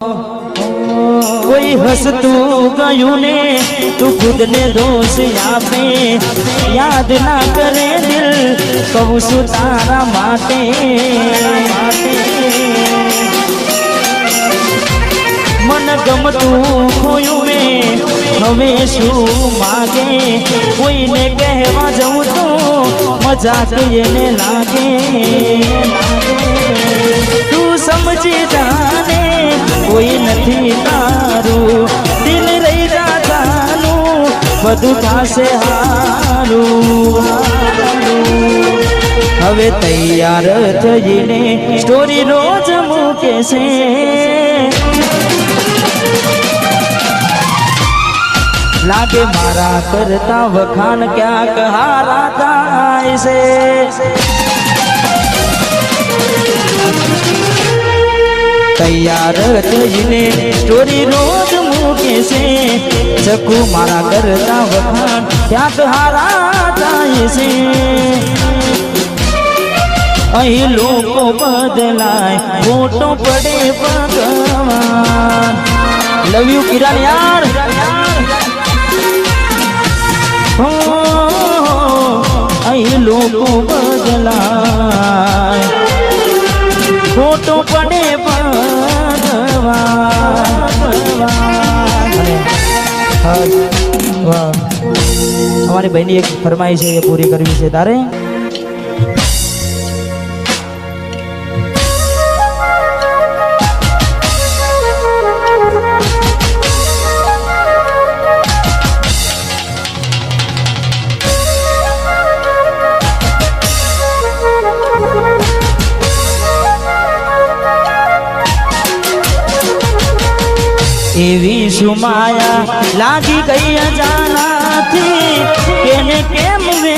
કોઈ હસતું ગયું ને તું ખુદને દોષ આપે યાદ ના કરે દિલ કહું છું તારા માટે માટે મન ગમતું ખોયું મેં હવે શું માગે કોઈને કહેવા જવું તો મજાક એને લાગે તું સમજી જાને કોઈ નથી તારું દિલ રહી જા જાનું બધું થશે હારું હારું. હવે તૈયાર થઈને સ્ટોરી રોજ મૂકે છે લાગે મારા કરતા વખાણ ક્યાંક હારા થાય છે તૈયાર થઈને સ્ટોરી રોજ મૂકે છે. ચકુ મારા કરતા વખાણ ક્યાંક હારા જાય છે. અહીં લોકો બદલાય, મોટો પડે ભગવાન. લવ યુ કિરણ યાર અહીં લોકો બદલાય. ફોટો પડે અમારી બહેની એક ફરમાઈ છે એ પૂરી કરવી છે. તારે? એવી સુમાયા લાગી ગઈ અજાનાથી કેને કેમ વે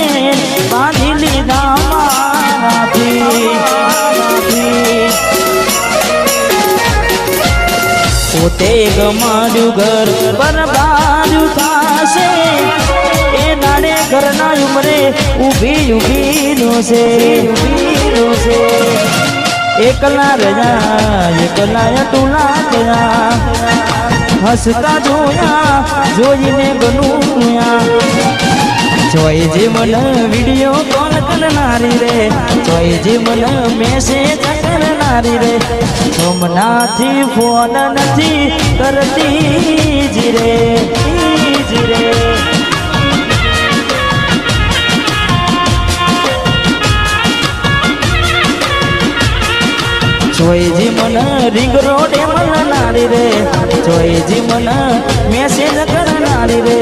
બાંધી લીધા મારાથી પોતે ગમાડ્યું ઘર બરબાડ્યું થાશે એ નાડે ઘરના ઉમરે ઊભી ઊભી નો છે ઊભી નો છે એકલા રજા એકલા અટુલા ગયા હસતા જોયા, જોઈને બનુયા. જોઈ જે મન વીડિયો કોલ કરનારી રે, જોઈ જે મન મેસેજ કરનારી રે. સોમનાથી ફોન નથી કરતી જીરે રે. જોઈજી મન રિંગ રોડે મળનારી રે જોઈજી મન મેસેજ કરનારી રે.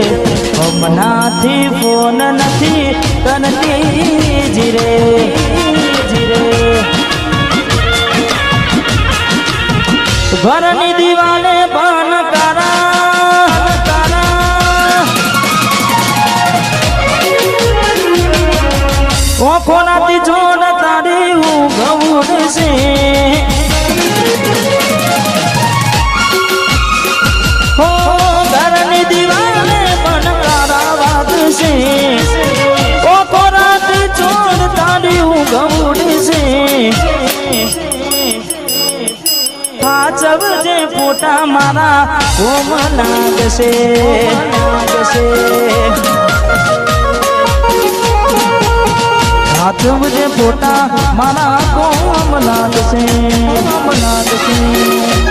હમણાંથી ફોન નથી કરતી જી રે જી રે. ઘરની ફોટા મારા કોમ લાગશે પોતા હાથ જે મારા કોમ લાગશે કોમ લાગશે.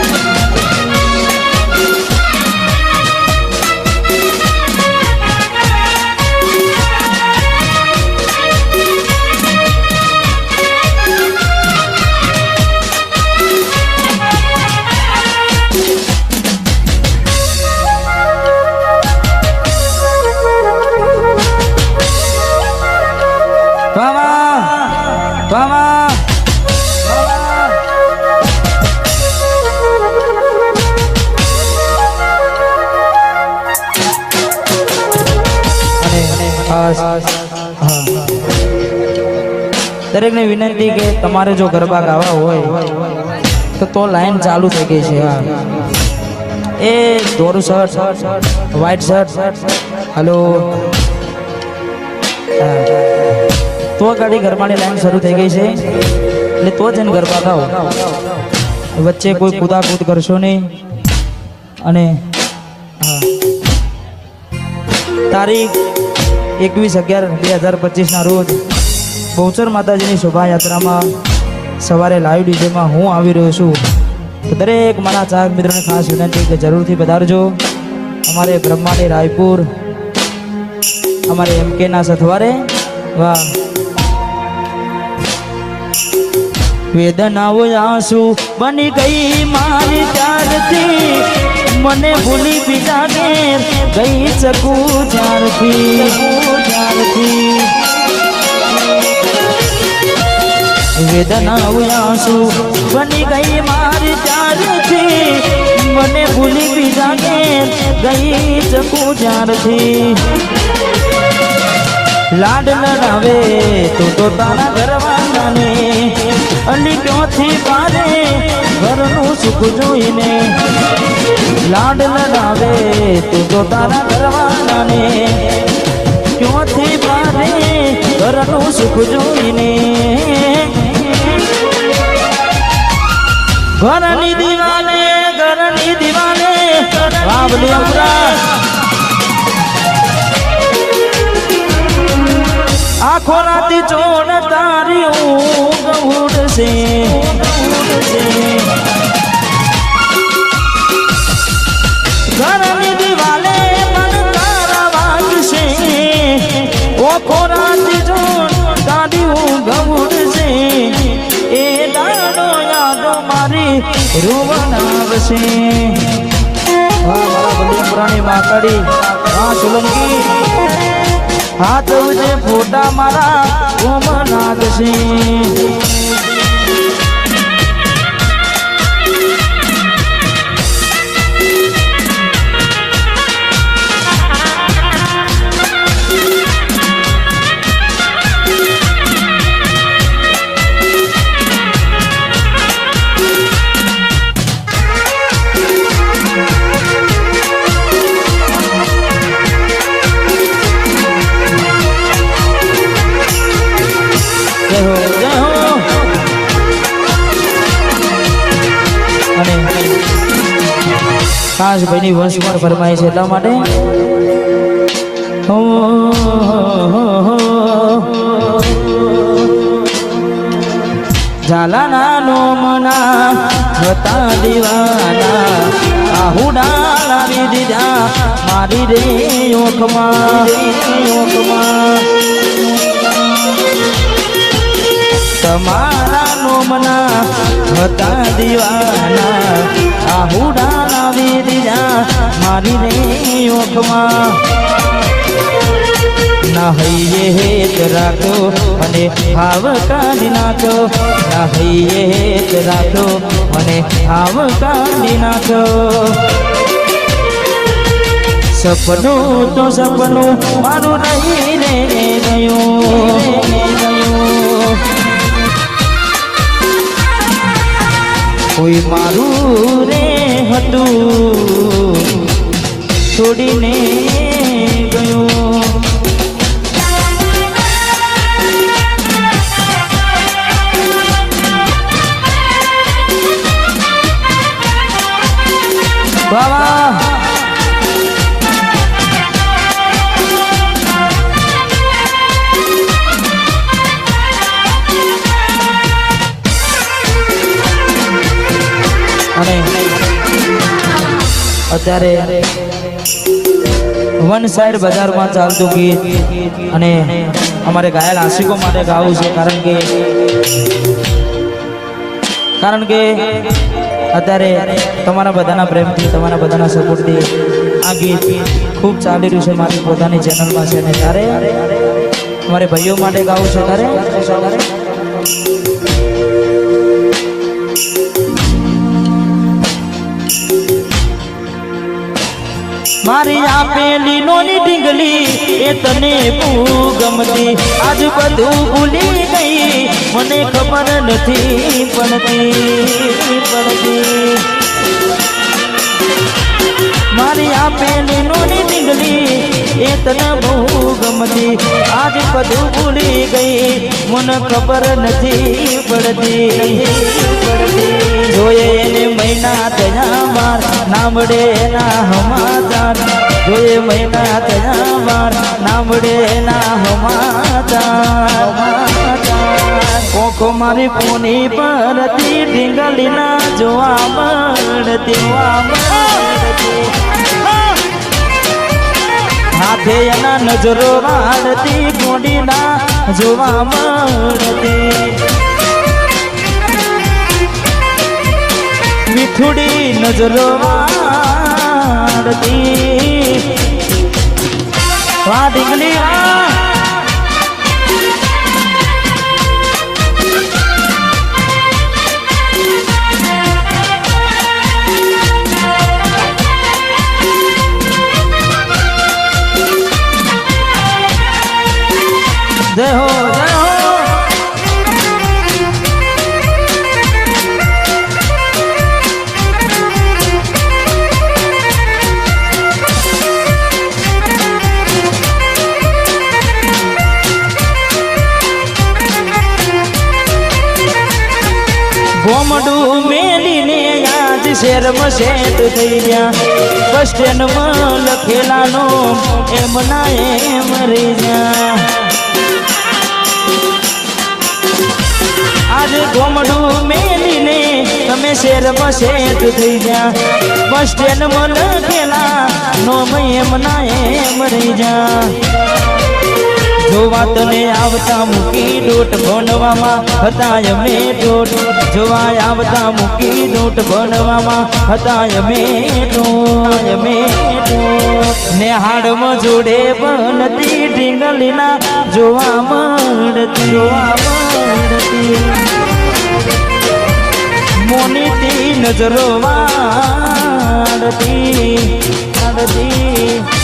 દરેકને વિનંતી કે તમારે જો ગરબા ગાવા હોય, તો તો લાઈન ચાલુ થઈ ગઈ છે, હા. એ દોરું શર્ટ વ્હાઈટ શર્ટ હલો. તો ગાડી ગરબાની લાઈન શરૂ થઈ ગઈ છે, એટલે તો જઈને ગરબા ગાઓ. વચ્ચે કોઈ કૂદાકૂદ કરશો નહીં. અને તારીખ એકવીસ અગિયાર બે હજાર પચીસના રોજ બહુચર માતાજીની શોભાયાત્રામાં સવારે લાઈવ ડીજેમાં હું આવી રહ્યો છું. દરેક મારા ચાહક મિત્રોને ખાસ વિનંતી કે જરૂરથી પધારજો. અમારે બ્રહ્માની રાયપુર, અમારે એમ કેના સથવારે, વાહ. વેદનાઓ આંસુ બની ગઈ મારી ત્યારથી મને ભૂલી બીજા ઘેર ગઈ શકું જ્યારથી. જ્યારથી વેદના આંસુ બની ગઈ મારી ચારથી મને ભૂલી બીજા ઘેર ગઈ શકું જ્યારથી. લાડ લડાવે તું તો તારા ઘરવાળાને. અલી ક્યોથી પારે ઘરનું સુખ જોઈને લાડ લડાવે તું તો તારા કરવાનાને ક્યોથી પારે ઘરનું સુખ જોઈને ઘરની દિવાલે ઘરની દિવાલે બાબલી અમરા આખો રાતી ચોણ તારી ઊંઘ ઉડશે ઉડશે ઘરની દિવાલે મન તારા વાગશે આખો રાતી ચોણ તારી ઊંઘ ઉડશે એ દાડો યાદો મારી રોવન આવશે. વાહ મારા બલિયા પુરાણી માકડી હા સોલંકી હાથ જે ફોટા મારા ઓમ ખાસ ભાઈની વંશ પણ ફરમાય છે એટલા માટે. ઝાલાના નોમના હતા દીવાના આહુડા લાવી દીધા, મારી રે ઓખમાં ઓખમાં તમારા નોમના હતા દીવાના મારી રે ઓખમાં ના હૈયે હેત રાખો અને હાવ કાઢી નાખો. ના હૈયે હેત રાખો અને હાવ કાઢી નાખો. સપનું તો સપનું, મારું નહીં રે કોઈ મારું રે હતું. છોડીને ગયું. વાહ અને અત્યારે વન સાઈડ બજારમાં ચાલતું ગીત અને અમારે ઘાયલ આશિકો માટે ગાવું છે, કારણ કે કારણ કે અત્યારે તમારા બધાના પ્રેમથી, તમારા બધાના સપોર્ટથી આ ગીત ખૂબ ચાલી રહ્યું છે મારી પોતાની ચેનલમાં છે અને ત્યારે અમારે ભાઈઓ માટે ગાવું છે ત્યારે મારી આપેલી નોની ઢીંગલી એ તને બહુ ગમતી. આજ બધું ભૂલી ગઈ, મને ખબર નથી પડતી પડતી. મારી આપેલી નોની ઢીંગલી એ તને બહુ ગમતી. આજ બધું ભૂલી ગઈ, મને ખબર નથી પડતી. જોઈએ એને મહિના તયા માર, નામડે એના હમાચાર. જોયે મહિના તયા માર, નામડે એના હમાચાર. કોખો મારી કોની પરથી ઢીંગલીના જોવા મળતી જોવા હાથે એના નજરો વાળતી ગોડીના જોવા મળતી મીઠુડી નજરો વાળતી. વાહ ઢીંગલી શેરમાં શેઠ થઈ ગયા. બસ સ્ટેન્ડમાં લખેલાનો એમ ના એમ રહી ગયા. આજે ગોમડું મેલીને તમે શેરમાં શેઠ થઈ ગયા. બસ સ્ટેન્ડમાં લખેલા નો એમ ના એમ રહી જા જોવા તને આવતા મૂકી દોટ ભણવામાં હતા અમે દોટ. જોવા આવતા મૂકી દોટ ભણવામાં હતા અમે ડોટ અમે ને હાડમાં જોડે બનતી ઢીંગલીના, જોવા મળતી જોવા મળતી. મોનીતી નજરો વાળતી વાળતી.